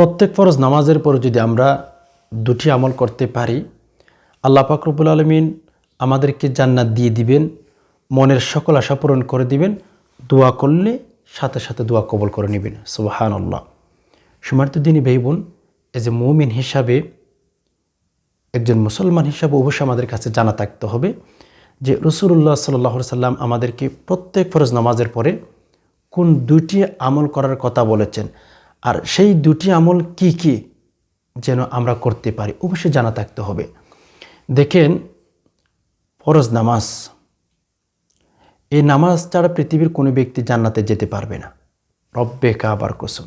প্রত্যেক ফরজ নামাজের পরে যদি আমরা দুটি আমল করতে পারি, আল্লাহ পাকরবুল আলমিন আমাদেরকে জান্নাত দিয়ে দিবেন, মনের সকল আশা পূরণ করে দিবেন, দোয়া করলে সাথে সাথে দোয়া কবল করে নেবেন। সুবাহান আল্লাহ সুমার্ত দিনী ভাই বোন এজ এ মৌমিন হিসাবে, একজন মুসলমান হিসাবে অবশ্যই আমাদের কাছে জানা থাকতে হবে যে রসুল্লাহ সাল্লাহ সাল্লাম আমাদেরকে প্রত্যেক ফরজ নামাজের পরে কোন দুটি আমল করার কথা বলেছেন। আর সেই দুটি আমল কি কি যেন আমরা করতে পারি, অবশ্যই জানা থাকতে হবে। দেখেন, ফরজ নামাজ। এই নামাজ ছাড়া পৃথিবীর কোনো ব্যক্তি জান্নাতে যেতে পারবে না। রব্বে কাবার কুসুম।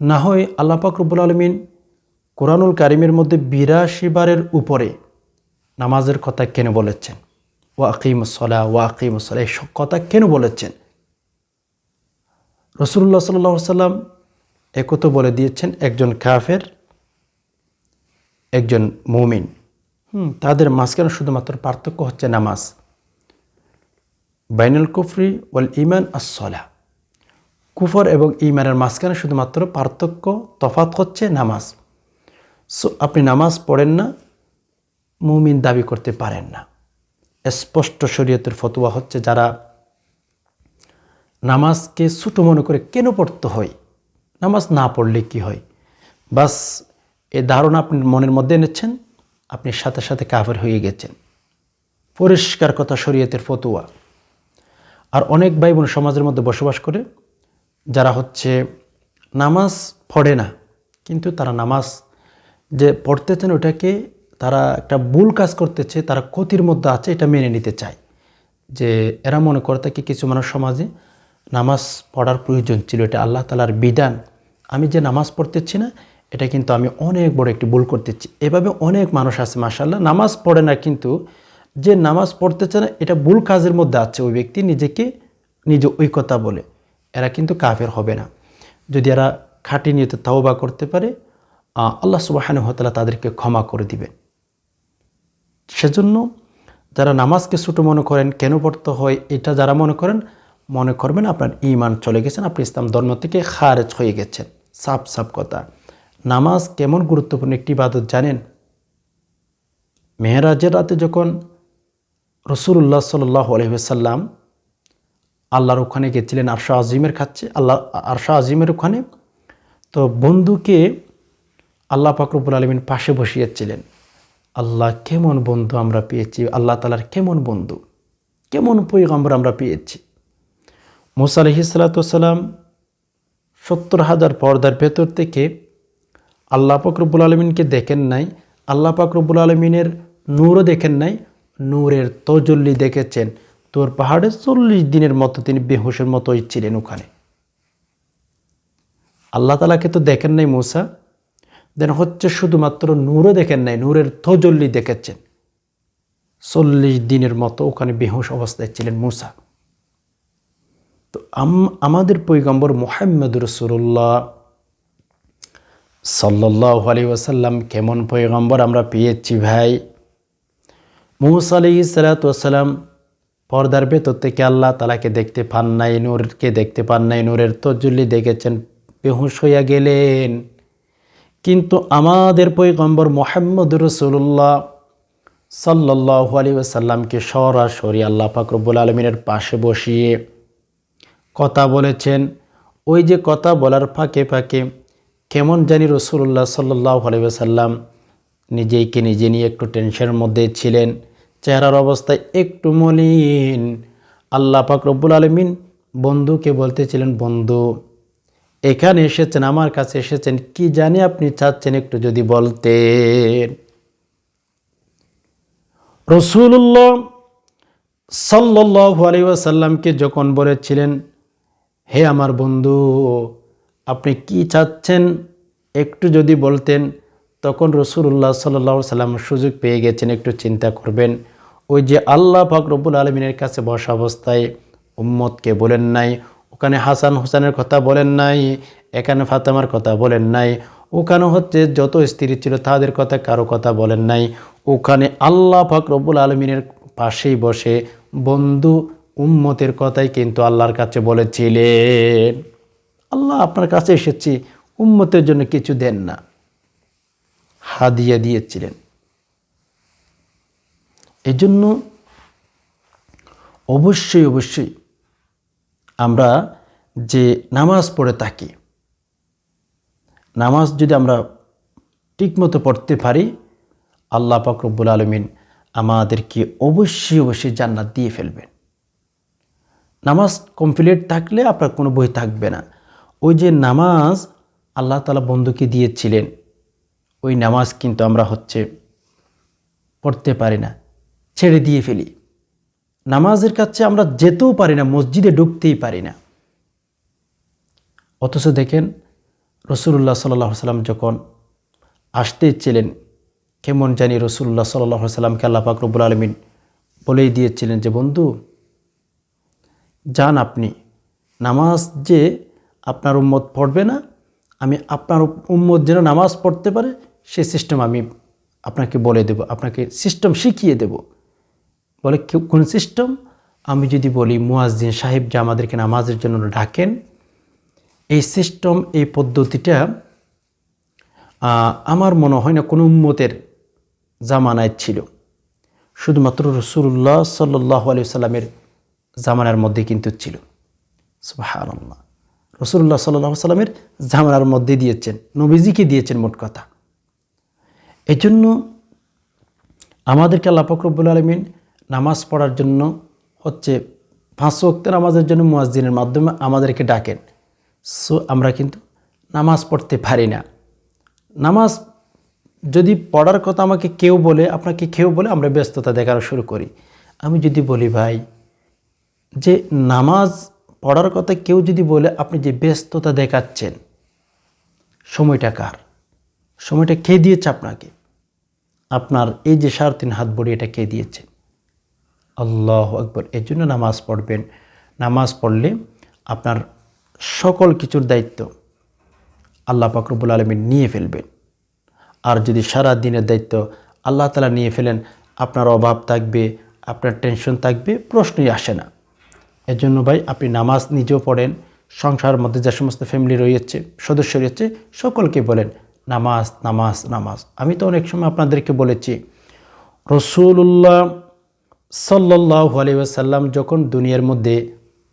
না হয় আল্লাহ পাক রব্বুল আলমিন কোরআনুল কারিমের মধ্যে বিরাশি বারের উপরে নামাজের কথা কেন বলেছেন? ও আকিমসলা ও আকিমসলা এই সব কথা কেন বলেছেন? রসুল্লাহ সাল্লাহ সাল্লাম একত বলে দিয়েছেন একজন কাফের, একজন মুমিন। হুম, তাদের মাঝখানে শুধুমাত্র পার্থক্য হচ্ছে নামাজ। বাইনুল কুফরি ওয়াল ইমান আসলা কুফর এবং ইমানের মাঝখানে শুধুমাত্র পার্থক্য তফাত হচ্ছে নামাজ। সো, আপনি নামাজ পড়েন না, মুমিন দাবি করতে পারেন না। স্পষ্ট শরীয়তের ফতোয়া হচ্ছে যারা নামাজকে ছোটো মনে করে কেন পড়তে হয়? নামাজ না পড়লে কি হয়? বাস, এ ধারণা আপনি মনের মধ্যে এনেছেন, আপনি সাথে সাথে কাফের হয়ে গেছেন। পরিষ্কার কথা শরীয়তের ফতুয়া। আর অনেক ভাই বোন সমাজের মধ্যে বসবাস করে, যারা হচ্ছে নামাজ পড়ে না, কিন্তু তারা নামাজ যে পড়তেছেন ওটাকে তারা একটা ভুল কাজ করতেছে, তারা ক্ষতির মধ্যে আছে, এটা মেনে নিতে চায়। যে এরা মনে করে থাকে কিছু মানুষ সমাজে নামাজ পড়ার প্রয়োজন ছিল, এটা আল্লাহ তালার বিধান। আমি যে নামাজ পড়তেছি না, এটা কিন্তু আমি অনেক বড় একটি ভুল করতেছি। এভাবে অনেক মানুষ আছে মাসাল্লাহ নামাজ পড়ে না কিন্তু যে নামাজ পড়তেছে না, এটা ভুল কাজের মধ্যে আছে। ওই ব্যক্তি নিজেকে নিজে ওই কথা বলে। এরা কিন্তু কাফের হবে না। যদি এরা খাটি নিয়ে তাওবা করতে পারে আল্লাহ সুবাহানুহতালা তাদেরকে ক্ষমা করে দিবেন। সেজন্য যারা নামাজকে ছোটো মনে করেন, কেন পড়তে হয়, এটা যারা মনে করেন মনে করবেন আপনার ইমান চলে গেছেন, আপনি ইসলাম ধর্ম থেকে খারেজ হয়ে গেছেন। সাপ সাফ কথা। নামাজ কেমন গুরুত্বপূর্ণ একটি ইবাদত জানেন? মেহরাজের রাতে যখন রসুল্লাহ সাল্লাহ আলহিসাল্লাম আল্লাহর ওখানে গেছিলেন আরশা আজিমের খাচ্ছে আল্লাহ, আরশা আজিমের ওখানে তো বন্ধুকে আল্লাহ ফাকরবুল আলমিন পাশে বসিয়েছিলেন। আল্লাহ কেমন বন্ধু আমরা পেয়েছি, আল্লাহ তালার কেমন বন্ধু, কেমন পৈগম্বর আমরা পেয়েছি। মুসা আলহিসাল্লাম সত্তর হাজার পর্দার ভেতর থেকে আল্লাহ পাকরবুল আলমিনকে দেখেন নাই, আল্লাহ পাকরবুল আলমিনের নূরও দেখেন নাই, নূরের তজল্লি দেখেছেন। তোর পাহাড়ে চল্লিশ দিনের মতো তিনি বেহুশের মতোই ছিলেন ওখানে। আল্লাহ তালাকে তো দেখেন নাই মূসা, দেন হচ্ছে শুধুমাত্র নূরও দেখেন নাই, নূরের তজল্লি দেখেছেন। চল্লিশ দিনের মতো ওখানে বেহুশ অবস্থায় ছিলেন মূসা। তো আমাদের পৈগম্বর মোহাম্মদ রসুল্লাহ সাল্লাহ আলী ওয়াসাল্লাম কেমন পৈগম্বর আমরা পেয়েছি ভাই? মুসা আলি সালাতাম পর্দার ভেতর থেকে আল্লাহ তালাকে দেখতে পান নাই, নূরকে দেখতে পান নাই, নূরের তজুল্লি দেখেছেন, বেহুশ হইয়া গেলেন। কিন্তু আমাদের পৈগম্বর মোহাম্মদ রসুল্লাহ সাল্লাহ আলী ওয়াসাল্লামকে সরাসরি আল্লাহ ফাকরবুল আলমিনের পাশে বসিয়ে কথা বলেছেন। ওই যে কথা বলার ফাঁকে ফাঁকে কেমন জানি রসুল্লাহ সাল্লাহ আলাইসাল্লাম নিজেইকে নিজে নিয়ে একটু টেনশনের মধ্যে ছিলেন। চেহারার অবস্থায় একটু মলিন। আল্লাহ পাক রব্বুল আলমিন বন্ধুকে বলতেছিলেন, বন্ধু, এখানে এসেছেন, আমার কাছে এসেছেন, কি জানি আপনি চাচ্ছেন একটু যদি বলতেন। রসুল্লাহ সাল্লাহ আলাইসাল্লামকে যখন বলেছিলেন হে আমার বন্ধু, আপনি কি চাচ্ছেন? একটু যদি বলতেন, তখন রসুল্লাহ সাল্লাহ সাল্লাম সুযোগ পেয়ে গেছেন, একটু চিন্তা করবেন। ওই যে আল্লাহ ফাকরবুল আলমিনের কাছে বসা অবস্থায় উম্মতকে বলেন নাই, ওখানে হাসান হোসেনের কথা বলেন নাই, এখানে ফাতেমার কথা বলেন নাই, ওখানে হচ্ছে যত স্ত্রী ছিল তাদের কথা কারও কথা বলেন নাই, ওখানে আল্লাহ ফাকরবুল আলমিনের পাশেই বসে বন্ধু উম্মতের কথাই কিন্তু আল্লাহর কাছে বলেছিলেন। আল্লাহ আপনার কাছে এসেছি, উম্মতের জন্য কিছু দেন না। হাদিয়া দিয়েছিলেন। এজন্য অবশ্যই অবশ্যই আমরা যে নামাজ পড়ে থাকি, নামাজ যদি আমরা ঠিকমতো পড়তে পারি, আল্লাহ পাক আলমিন আমাদেরকে অবশ্যই অবশ্যই জান্নাত দিয়ে ফেলবেন। নামাজ কমপ্লিট থাকলে আপনার কোনো বই থাকবে না। ওই যে নামাজ আল্লাহ তালা বন্ধুকে দিয়েছিলেন, ওই নামাজ কিন্তু আমরা হচ্ছে পড়তে পারি না, ছেড়ে দিয়ে ফেলি। নামাজের কাছে আমরা যেতেও পারি না, মসজিদে ঢুকতেই পারি না। অথচ দেখেন রসুল্লাহ সাল্লাহ সাল্লাম যখন আসতে ছিলেন, কেমন জানি রসুল্লাহ সাল্লাহ সাল্লামকে আল্লাহ পাক রব্বুল আলমিন বলেই দিয়েছিলেন যে, বন্ধু যান আপনি। নামাজ যে আপনার উম্মত পড়বে না, আমি আপনার উম্মত যেন নামাজ পড়তে পারে, সে সিস্টেম আমি আপনাকে বলে দেব, আপনাকে সিস্টেম শিখিয়ে দেব। বলে কোন সিস্টেম আমি যদি বলি, মুয়াজ্জিন সাহেব যে আমাদেরকে নামাজের জন্য ডাকেন, এই সিস্টেম এই পদ্ধতিটা আমার মনে হয় না কোনো উম্মতের জামানায় ছিল। শুধুমাত্র রসুল্লাহ সাল্লাহ আলি সাল্লামের জামানার মধ্যে কিন্তু ছিল। সুবাহান্লাহ রসুল্লাহ সাল্লাহ সাল্লামের জামানার মধ্যে দিয়েছেন। নবীজিকে দিয়েছেন মোট কথা। এই জন্য আমাদেরকে আল্লাহ ফকরবুল আলমিন নামাজ পড়ার জন্য হচ্ছে পাঁচ ওয়াক্ত নামাজের জন্য মুয়াজ্জিনের মাধ্যমে আমাদেরকে ডাকেন। সো আমরা কিন্তু নামাজ পড়তে পারি না। নামাজ যদি পড়ার কথা আমাকে কেউ বলে, আপনাকে কেউ বলে, আমরা ব্যস্ততা দেখানো শুরু করি। আমি যদি বলি, ভাই যে নামাজ পড়ার কথা কেউ যদি বলে, আপনি যে ব্যস্ততা দেখাচ্ছেন, সময়টা কার? সময়টা কে দিয়েছে আপনাকে? আপনার এই যে সাড়ে তিন হাত বড়ি, এটা কে দিয়েছে? আল্লাহ আকবর। এর জন্য নামাজ পড়বেন। নামাজ পড়লে আপনার সকল কিছুর দায়িত্ব আল্লাহ পাকরবুল আলমিন নিয়ে ফেলবেন। আর যদি সারা দিনের দায়িত্ব আল্লাহ তালা নিয়ে ফেলেন, আপনার অভাব থাকবে, আপনার টেনশন থাকবে, প্রশ্নই আসে না। এর জন্য ভাই আপনি নামাজ নিজেও পড়েন, সংসারের মধ্যে যে সমস্ত ফ্যামিলি রয়েছে, সদস্য রয়েছে, সকলকে বলেন, নামাজ নামাজ নামাজ। আমি তো অনেক সময় আপনাদেরকে বলেছি রসুল্লাহ সাল্লাহ আলিয়াসাল্লাম যখন দুনিয়ার মধ্যে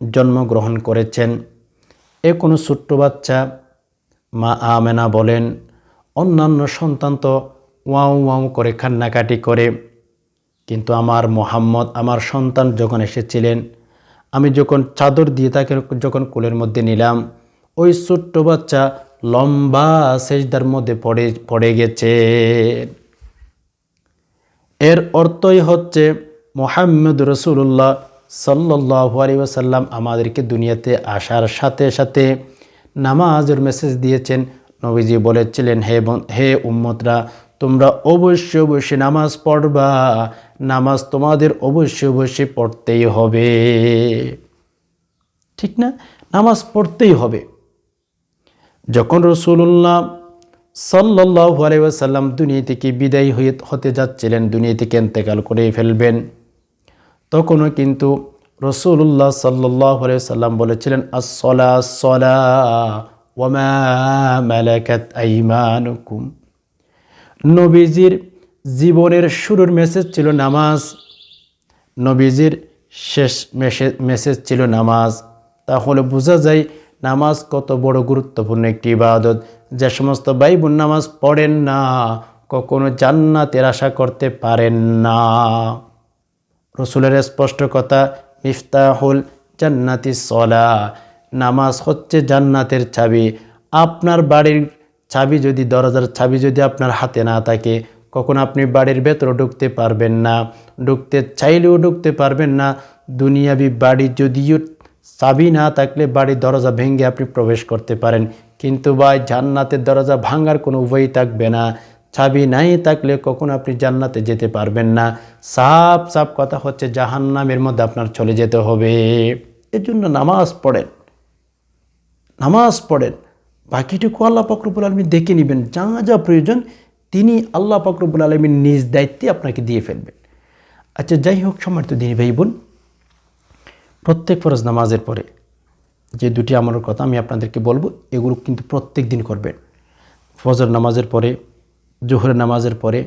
জন্মগ্রহণ করেছেন, এ কোনো ছোট্ট বাচ্চা, মা আমেনা বলেন, অন্যান্য সন্তান তো ওয়াও ওয়াও করে কান্নাকাটি করে, কিন্তু আমার মোহাম্মদ, আমার সন্তান যখন এসেছিলেন আমি যখন চাদর দিয়ে তাকে যখন কোলের মধ্যে নিলাম, ওই ছোট্ট বাচ্চা লম্বা সেজদার মধ্যে পড়ে পড়ে গেছে। এর অর্থই হচ্ছে মোহাম্মদ রসুল্লাহ সাল্লাহ আলী ওসাল্লাম আমাদেরকে দুনিয়াতে আসার সাথে সাথে নামাজের মেসেজ দিয়েছেন। নবীজি বলেছিলেন, হে হে উম্মতরা, তোমরা অবশ্যই অবশ্যই নামাজ পড়বা। নামাজ তোমাদের অবশ্যই অবশ্যই পড়তেই হবে। ঠিক না? নামাজ পড়তেই হবে। যখন রসুল্লাহ সাল্লাহ আলাইসাল্লাম দুনিয়া থেকে বিদায় হয়ে হতে যাচ্ছিলেন, দুনিয়া থেকে এন্তেকাল করে ফেলবেন, তখনও কিন্তু রসুল্লাহ সাল্লাহ সাল্লাম বলেছিলেন আসলা সলা ওমা মালাকাত আইমানুকুম। নবীজির জীবনের শুরুর মেসেজ ছিল নামাজ, নবীজির শেষ মেসে- মেসেজ ছিল নামাজ। তাহলে বোঝা যায় নামাজ কত বড় গুরুত্বপূর্ণ একটি ইবাদত। যে সমস্ত ভাই বোন নামাজ পড়েন না, কখনো জান্নাতের আশা করতে পারেন না। রসুলের স্পষ্ট কথা, মিফতাহুল জান্নাতি সলা, নামাজ হচ্ছে জান্নাতের চাবি। আপনার বাড়ির চাবি যদি, দরজার চাবি যদি আপনার হাতে না থাকে কখন আপনি বাড়ির ভেতরে ঢুকতে পারবেন না। ঢুকতে চাইলেও ঢুকতে পারবেন না। দুনিয়াবি বাড়ি যদিও চাবি না থাকলে বাড়ির দরজা ভেঙে আপনি প্রবেশ করতে পারেন। কিন্তু ভাই, জান্নাতের দরজা ভাঙার কোনো উপায় থাকবে না। চাবি নাই থাকলে কখন আপনি জান্নাতে যেতে পারবেন না। সাপ সাপ কথা হচ্ছে জাহান্নামের মধ্যে আপনার চলে যেতে হবে। এর জন্য নামাজ পড়েন। নামাজ পড়েন। বাকিটুকু আল্লাহ ফকরবুল আলমী দেখে নেবেন। যা যা প্রয়োজন তিনি আল্লাহ ফকরবুল আলমীর নিজ দায়িত্বে আপনাকে দিয়ে ফেলবেন। আচ্ছা যাই হোক, সম্মানিত দিনী ভাই বোন প্রত্যেক ফরজ নামাজের পরে যে দুটি আমার কথা আমি আপনাদেরকে বলব, এগুলো কিন্তু প্রত্যেক দিন করবেন। ফজর নামাজের পরে, জোহরের নামাজের পরে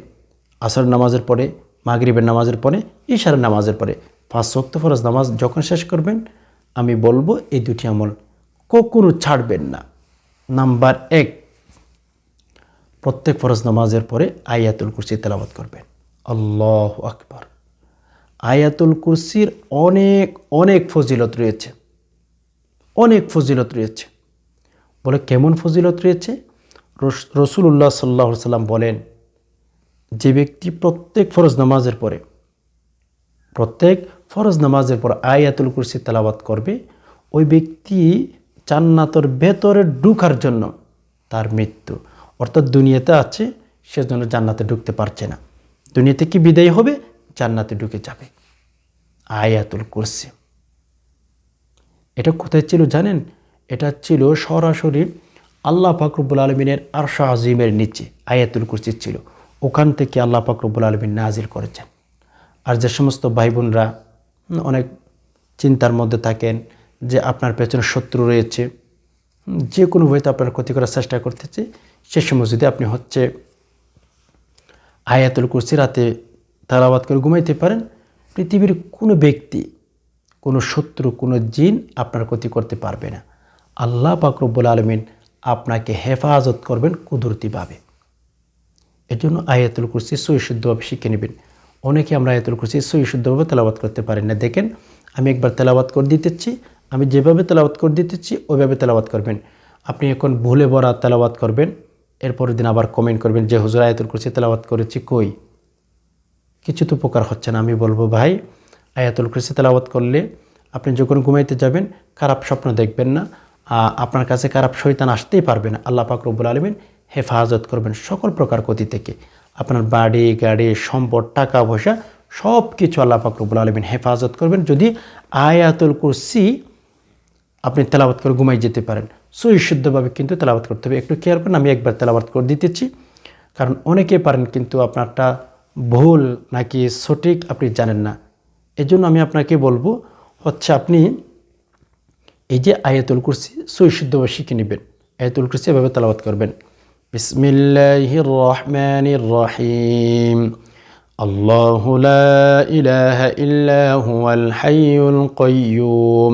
আসর নামাজের পরে, মাগরিবের নামাজের পরে, ইশারের নামাজের পরে পাঁচ শক্ত ফরজ নামাজ যখন শেষ করবেন, আমি বলব এই দুটি আমল কখনো ছাড়বেন না। নাম্বার এক প্রত্যেক ফরজ নামাজের পরে আয়াতুল কুরসি তেলাবাত করবেন। আল্লাহ আকবর। আয়াতুল কুরসির অনেক অনেক ফজিলত রয়েছে। অনেক ফজিলত রয়েছে। বলে কেমন ফজিলত রয়েছে? রস- রসুল্লাহ সাল্লাহ সাল্লাম বলেন, যে ব্যক্তি প্রত্যেক ফরজ নামাজের পরে, প্রত্যেক ফরজ নামাজের পর আয়াতুল কুরসি তেলাওয়াত করবে, ওই ব্যক্তি জান্নাতর ভেতরে ঢুকার জন্য তার মৃত্যু অর্থাৎ দুনিয়াতে আছে, সেজন্য জান্নাতে ঢুকতে পারছে না। দুনিয়াতে কি বিদায় হবে? জান্নাতে ঢুকে যাবে। আয়াতুল কুরসি। এটা কোথায় ছিল জানেন? এটা ছিল সরাসরি আল্লাহ ফাকরুবুল আলমিনের আরশা আজিমের নিচে, আয়াতুল কুরসি ছিল। ওখান থেকে আল্লাহ ফাকরুবুল আলমিন নাজির করেছেন। আর যে সমস্ত ভাই বোনরা অনেক চিন্তার মধ্যে থাকেন যে আপনার পেছনে শত্রু রয়েছে। যে কোনো বইতে আপনার ক্ষতি করার চেষ্টা করতেছে। সে সময় যদি আপনি হচ্ছে আয়াতুল কুরসি রাতে তালাবাদ করে ঘুমাইতে পারেন। পৃথিবীর কোনো ব্যক্তি, কোনো শত্রু, কোনো জিন আপনার ক্ষতি করতে পারবে না। আল্লাহ পাকরব্বুল আলমিন আপনাকে হেফাজত করবেন কুদরতিভাবে। এর জন্য আয়াতুল কুরসি সৈশুদ্ধভাবে শিখে নেবেন। অনেকে আমরা আয়াতুল কুরসি সৈশুদ্ধভাবে তেলাবাত করতে পারি না। দেখেন, আমি একবার তেলাবাত করে দিতেছি, আমি যেভাবে তেলাবাত করে দিতেছি, ওইভাবে তেলাবাত করবেন। আপনি এখন ভুলে ভরা তেলাবাত করবেন। এরপরের দিন আবার কমেন্ট করবেন যে, হুজুর, আয়াতুল কুরসি তেলাবাত করেছি কই? কিছু তো উপকার হচ্ছে না, আমি বলব, ভাই, আয়াতুল কুরসি তেলাওয়াত করলে আপনি যখন ঘুমাইতে যাবেন, খারাপ স্বপ্ন দেখবেন না। আপনার কাছে খারাপ শৈতান আসতেই পারবে না। আল্লাহ পাক রব্বুল আলমিন হেফাজত করবেন সকল প্রকার ক্ষতি থেকে। আপনার বাড়ি, গাড়ি, সম্পদ, টাকা, পয়সা সব কিছু আল্লাহ পাক রব্বুল আলমিন হেফাজত করবেন। যদি আয়াতুল কুরসি আপনি তেলাওয়াত করে ঘুমাই যেতে পারেন। সুইশুদ্ধভাবে কিন্তু তেলাবাত করতে হবে। একটু কেয়ার করেন, আমি একবার তেলাবাত করে দিতেছি। কারণ অনেকে পারেন কিন্তু আপনারটা ভুল নাকি সঠিক আপনি জানেন না। এজন্য আমি আপনাকে বলব, হচ্ছে আপনি এই যে আয়াতুল কুরসি সুইশুদ্ধভাবে শিখে নেবেন। আয়াতুল কুরসি এভাবে তেলাবাত করবেন। বিসমিল্লাহির রহমানির রহিম। আল্লাহু লা ইলাহা হুয়াল হাইয়ুল কয়ুম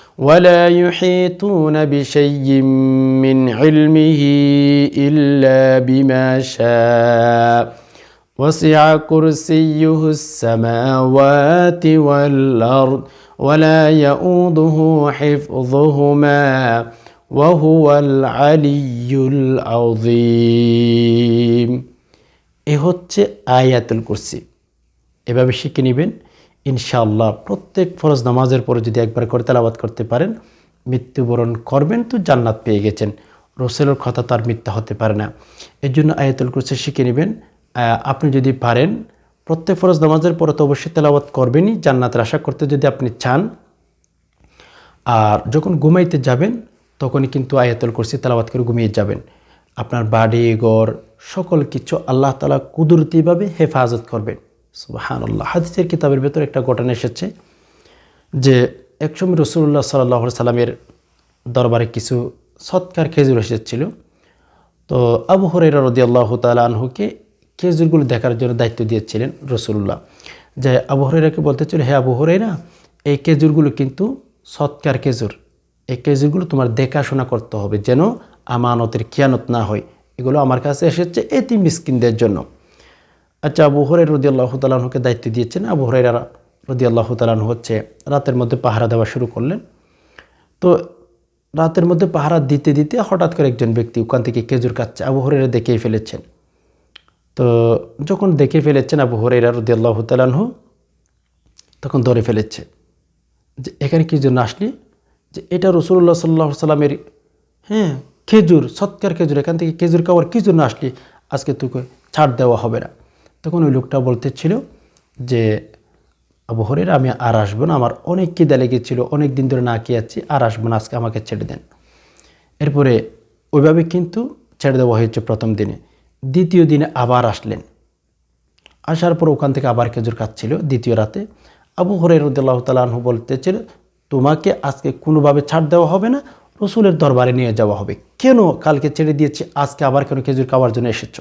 ولا يحيطون بشيء من علمه إلا بما شاء وسع كرسيه السماوات والأرض ولا يؤوده حفظهما وهو العلي العظيم এ হচ্ছে আয়াতুল কুরসি এভাবে শিখে নেবেন ইনশাআল্লাহ প্রত্যেক ফরজ নামাজের পরে যদি একবার করে তেলাবাত করতে পারেন, মৃত্যুবরণ করবেন তো জান্নাত পেয়ে গেছেন। রসেলের কথা তার মিথ্যা হতে পারে না। এর জন্য আয়াতুল কুরসি শিখে নেবেন। আপনি যদি পারেন, প্রত্যেক ফরজ নামাজের পরে তো অবশ্যই তেলাবাত করবেনই, জান্নাতের আশা করতে যদি আপনি চান। আর যখন ঘুমাইতে যাবেন, তখনই কিন্তু আয়াতুল কুরসি তেলাওয়াত করে ঘুমিয়ে যাবেন। আপনার বাড়ি, ঘর, সকল কিছু আল্লাহ তালা কুদরতিভাবে হেফাজত করবেন। সুবাহান আল্লাহ হাদিসের কিতাবের ভেতর একটা ঘটনা এসেছে যে একসময় রসুল্লাহ সাল্লাহ সাল্লামের দরবারে কিছু সৎকার খেজুর এসেছিল। তো আবু হরাইরা রদি আল্লাহ তালা আনহুকে খেজুরগুলো দেখার জন্য দায়িত্ব দিয়েছিলেন রসুল্লাহ যে আবু হরাইরাকে বলতে ছিল, হে আবু হরাইরা এই খেজুরগুলো কিন্তু সৎকার খেজুর। এই খেজুরগুলো তোমার দেখাশোনা করতে হবে যেন আমানতের কিয়ানত না হয়। এগুলো আমার কাছে এসেছে এতি মিসকিনদের জন্য। আচ্ছা আবু হরাই রদি আল্লাহ তালাহুকে দায়িত্ব দিয়েছেন। আবু হরাইরা রদি আল্লাহ তালাহু হচ্ছে রাতের মধ্যে পাহারা দেওয়া শুরু করলেন। তো রাতের মধ্যে পাহারা দিতে দিতে হঠাৎ করে একজন ব্যক্তি ওখান থেকে খেজুর কাটছে আবু হরাইরা দেখেই ফেলেছেন। তো যখন দেখে ফেলেছেন আবু হরাইরা রদি আল্লাহ তালাহু তখন ধরে ফেলেছে যে, এখানে কি জন্য আসলি যে এটা রসুল্লাহ সাল্লাহ সাল্লামের হ্যাঁ খেজুর, সৎকার খেজুর। এখান থেকে খেজুর খাওয়ার কী জন্য আসলি আজকে তোকে ছাড় দেওয়া হবে না। তখন ওই লোকটা বলতেছিল যে, আবু হরের আমি আর আসব না। আমার অনেক খিদা লেগেছিল অনেক দিন ধরে না কে খেয়েছি, আর আসব না, আজকে আমাকে ছেড়ে দেন। এরপরে ওইভাবে কিন্তু ছেড়ে দেওয়া হয়েছে প্রথম দিনে। দ্বিতীয় দিনে আবার আসলেন। আসার পর ওখান থেকে আবার খেজুর খাচ্ছিল দ্বিতীয় রাতে। আবু হরে রুদ্দাল্লাহ তালাহু বলতেছিল, তোমাকে আজকে কোনোভাবে ছাড় দেওয়া হবে না, রসুলের দরবারে নিয়ে যাওয়া হবে। কেন কালকে ছেড়ে দিয়েছি, আজকে আবার কেন খেজুর খাওয়ার জন্য এসেছ?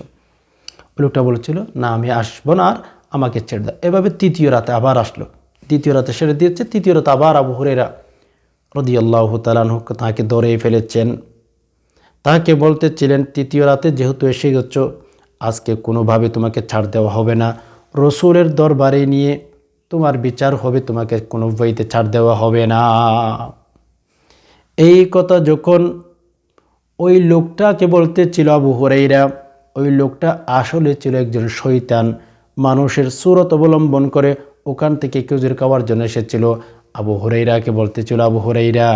লোকটা বলেছিল, না, আমি আসব না, আর আমাকে ছেড়ে দাও। এভাবে তৃতীয় রাতে আবার আসলো। দ্বিতীয় রাতে ছেড়ে দিয়েছে, তৃতীয় রাতে আবার আবু হরেরা আল্লাহ তালানহ তাকে ধরে ফেলেছেন। তাকে বলতেছিলেন, তৃতীয় রাতে যেহেতু এসে গেছ, আজকে কোনোভাবে তোমাকে ছাড় দেওয়া হবে না। রসুলের দরবারে নিয়ে তোমার বিচার হবে, তোমাকে কোনো বইতে ছাড় দেওয়া হবে না। এই কথা যখন ওই লোকটাকে বলতেছিল আবু হরাইরা ওই লোকটা আসলে ছিল একজন শৈতান মানুষের সুরত অবলম্বন করে ওখান থেকে খেজুর খাওয়ার জন্য এসেছিল। আবু হরাইরাকে বলতেছিল আবু হরাইরা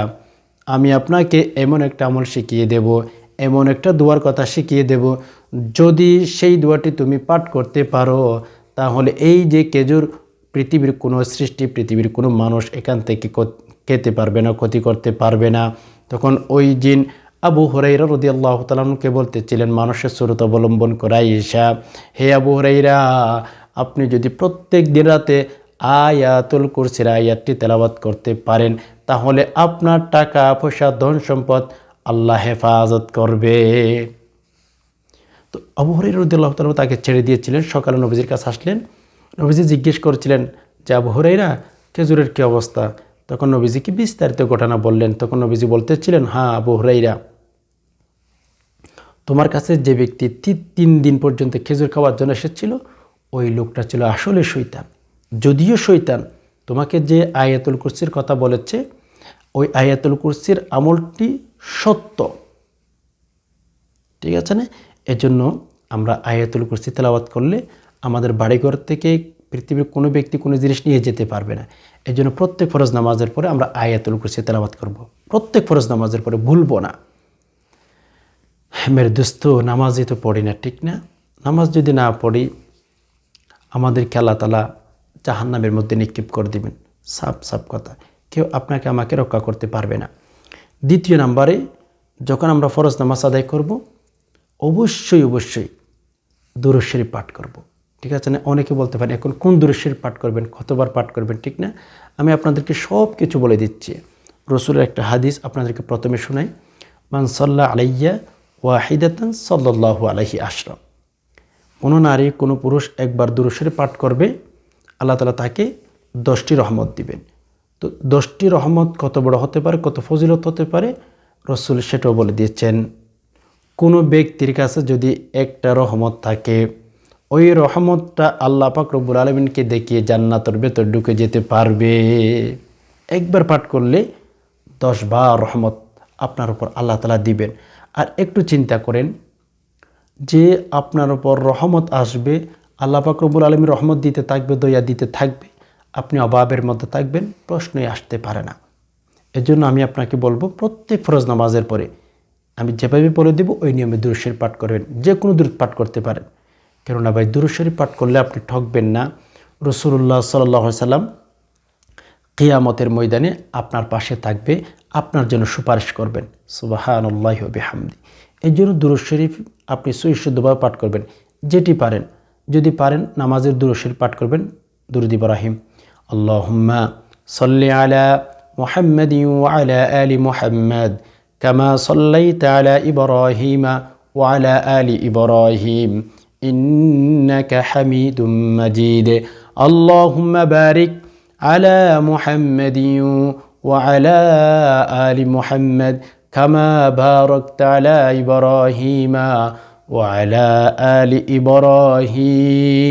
আমি আপনাকে এমন একটা আমল শিখিয়ে দেব, এমন একটা দোয়ার কথা শিখিয়ে দেব। যদি সেই দোয়াটি তুমি পাঠ করতে পারো, তাহলে এই যে কেজুর পৃথিবীর কোনো সৃষ্টি, পৃথিবীর কোনো মানুষ এখান থেকে খেতে পারবে না, ক্ষতি করতে পারবে না। তখন ওই জিন আবু হরাইরা রদি আল্লাহ তালামকে বলতেছিলেন, মানুষের স্রোত অবলম্বন করাই ঈশা। হে আবু হরাইরা আপনি যদি প্রত্যেক দিন রাতে আয়াতুল কুরসির আয়াতটি তেলাবাত করতে পারেন, তাহলে আপনার টাকা, পয়সা, ধন সম্পদ আল্লাহ হেফাজত করবে। তো আবু হরাইরা রদিল্লাহ তালা তাকে ছেড়ে দিয়েছিলেন। সকালে নবীজির কাছে আসলেন। নবীজি জিজ্ঞেস করেছিলেন যে, আবু হরাইরা খেজুরের কী অবস্থা? তখন নবীজিকে বিস্তারিত ঘটনা বললেন? তখন নবীজি বলতেছিলেন হ্যাঁ আবু হরাইরা তোমার কাছে যে ব্যক্তি তিন দিন পর্যন্ত খেজুর খাওয়ার জন্য এসেছিল, ওই লোকটা ছিল আসলে শৈতান যদিও শৈতান তোমাকে যে আয়াতুল কুরসির কথা বলেছে, ওই আয়াতুল কুরসির আমলটি সত্য। ঠিক আছে না? এজন্য আমরা আয়াতুল কুরসি তেলাওয়াত করলে আমাদের বাড়িঘর থেকে পৃথিবীর কোনো ব্যক্তি কোনো জিনিস নিয়ে যেতে পারবে না। এই জন্য প্রত্যেক ফরজ নামাজের পরে আমরা আয়াতুল কুরসি তেলাওয়াত করব। প্রত্যেক ফরজ নামাজের পরে ভুলবো না। মেরে দোস্ত, নামাজই তো পড়ি না, ঠিক না? নামাজ যদি না পড়ি, আমাদেরকে আল্লাহ তালা জাহান্নামের মধ্যে নিক্ষেপ করে দিবেন। সাপ সাপ কথা। কেউ আপনাকে আমাকে রক্ষা করতে পারবে না। দ্বিতীয় নাম্বারে, যখন আমরা ফরজ নামাজ আদায় করব, অবশ্যই অবশ্যই দুরুশ্বরী পাঠ করব। ঠিক আছে না? অনেকে বলতে পারেন, এখন কোন দুরুশ্বরী পাঠ করবেন? কতবার পাঠ করবেন? ঠিক না? আমি আপনাদেরকে সব কিছু বলে দিচ্ছি। রসুলের একটা হাদিস আপনাদেরকে প্রথমে শোনাই। মান সাল্লাহ আলাইয়া ওয়াহিদাতান সাল্লাহ আলাইহি আশরাম। কোনো নারী, কোনো পুরুষ একবার দুরুশ্বরী পাঠ করবে, আল্লাহ তালা তাকে দশটি রহমত দিবেন। তো দশটি রহমত কত বড় হতে পারে, কত ফজিলত হতে পারে, রসুল সেটাও বলে দিয়েছেন। কোনো ব্যক্তির কাছে যদি একটা রহমত থাকে, ওই রহমতটা আল্লাহ পাক রব্বুল আলমিনকে দেখিয়ে জান্নাতের ভেতর ঢুকে যেতে পারবে। একবার পাঠ করলে দশ বার রহমত আপনার উপর আল্লাহ তালা দিবেন। আর একটু চিন্তা করেন যে আপনার ওপর রহমত আসবে, আল্লাহ পাক রব্বুল আলমী রহমত দিতে থাকবে, দয়া দিতে থাকবে, আপনি অভাবের মধ্যে থাকবেন, প্রশ্নই আসতে পারে না। এজন্য আমি আপনাকে বলব, প্রত্যেক ফরজ নামাজের পরে আমি যেভাবে বলে দেব, ওই নিয়মে দুরুশ্বরী পাঠ করবেন, যে কোনো দূর পাঠ করতে পারেন। কেননা ভাই দুরুশ্বরী পাঠ করলে আপনি ঠকবেন না। রসুল্লাহ সাল্লাহ সাল্লাম কিয়ামতের ময়দানে আপনার পাশে থাকবে আপনার জন্য সুপারিশ করবেন সুবাহান আল্লাহ হামদি এই জন্য দুরুদ শরীফ আপনি সুইশুদ্ধভাবে পাঠ করবেন যেটি পারেন যদি পারেন নামাজের দুরুদ শরীফ পাঠ করবেন দুরুদ ইব্রাহিম আল্লাহুম্মা সাল্লি আলা মুহাম্মাদ ওয়ালা আলি মুহাম্মাদ কামা সাল্লাইতা আলা ইব্রাহিমা ওয়ালা আলি ইব্রাহিম إنك حميد مجيد اللهم بارك على محمد وعلى آل محمد كما باركت على إبراهيم وعلى آل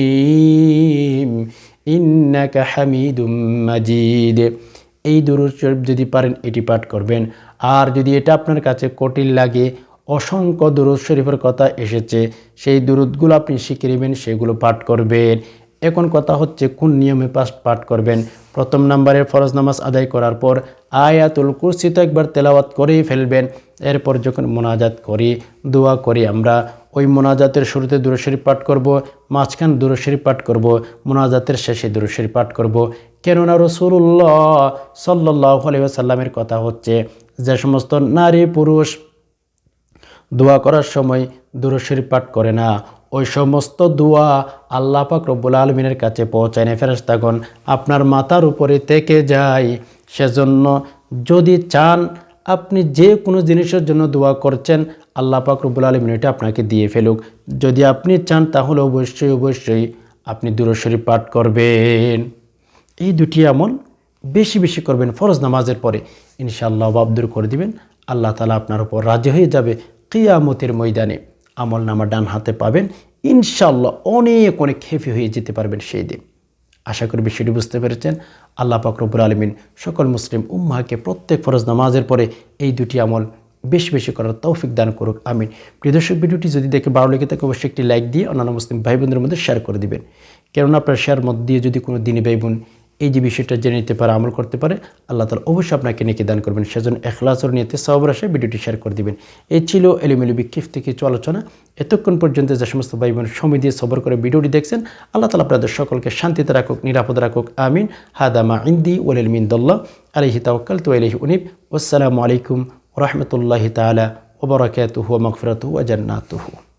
إبراهيم إنك حميد مجيد এই দুরুদ শরীফ যদি পারেন এটি পাঠ করবেন আর যদি এটা আপনার কাছে কঠিন লাগে অসংখ্য দুরুদ শরীফের কথা এসেছে সেই দুরুদগুলো আপনি শিখে নেবেন সেগুলো পাঠ করবেন এখন কথা হচ্ছে কোন নিয়মে পাঠ করবেন। প্রথম নাম্বারের ফরজ নামাজ আদায় করার পর আয়াতুল কুরসি তো একবার তেলাওয়াত করেই ফেলবেন। এরপর যখন মোনাজাত করি, দোয়া করি আমরা, ওই মোনাজাতের শুরুতে দুরশরী পাঠ করব, মাঝখান দুরশরী পাঠ করব, মোনাজাতের শেষে দুরশরী পাঠ করব। কেননা রসুল্লাহ সাল্লাহ আলাইসাল্লামের কথা হচ্ছে, যে সমস্ত নারী পুরুষ দোয়া করার সময় দুরশরী পাঠ করে না ওই সমস্ত দোয়া আল্লাহ পাক রব্বুল আলমিনের কাছে পৌঁছায় না ফেরেস্তাগণ আপনার মাথার উপরে থেকে যায়। সেজন্য যদি চান আপনি যে কোনো জিনিসের জন্য দোয়া করছেন, আল্লাহ পাক রব্বুল আলমিন এটা আপনাকে দিয়ে ফেলুক। যদি আপনি চান তাহলে অবশ্যই অবশ্যই আপনি দুরশরী পাঠ করবেন। এই দুটি আমল বেশি বেশি করবেন ফরজ নামাজের পরে। ইনশাআল্লাহ বাবদুর করে দিবেন। আল্লাহ তালা আপনার উপর রাজি হয়ে যাবে কিয়ামতের ময়দানে। আমল নামা ডান হাতে পাবেন। ইনশাল্লাহ অনেক অনেক খেফি হয়ে যেতে পারবেন সেই দিন। আশা করি বিষয়টি বুঝতে পেরেছেন। আল্লাহ পাকরবুল আলমিন সকল মুসলিম উম্মাকে প্রত্যেক ফরজ নামাজের পরে এই দুটি আমল বেশি বেশি করার তৌফিক দান করুক, আমিন। প্রিয় দর্শক, ভিডিওটি যদি দেখে ভালো লেগে থাকে, অবশ্যই একটি লাইক দিয়ে অন্যান্য মুসলিম ভাই বোনদের মধ্যে শেয়ার করে দিবেন। কেননা আপনার শেয়ার মধ্যে দিয়ে যদি কোনো দিনী ভাই বোন এই যে বিষয়টা জেনে নিতে পারে, আমল করতে পারে, আল্লাহ তালা অবশ্যই আপনাকে নেকি দান করবেন। সেজন্য এখলাসর নিয়েতে সবর ভিডিওটি শেয়ার করে দিবেন। এই ছিল এলিমেলি বিক্ষিফ থেকে কিছু আলোচনা। এতক্ষণ পর্যন্ত যে সমস্ত ভাই বোন সময় দিয়ে সবর করে ভিডিওটি দেখছেন, আল্লাহ তালা আপনাদের সকলকে শান্তিতে রাখুক, নিরাপদ রাখুক, আমিন। হাদামা ইন্দি ওলেল মিন্দল্লা আলহি তাওয়াক্কাল তু আলহি উনিব। আসসালামু আলাইকুম রহমতুল্লাহি তালা ওবরাকাতুহু ওয়া মাগফিরাতুহু ওয়া জান্নাতুহু।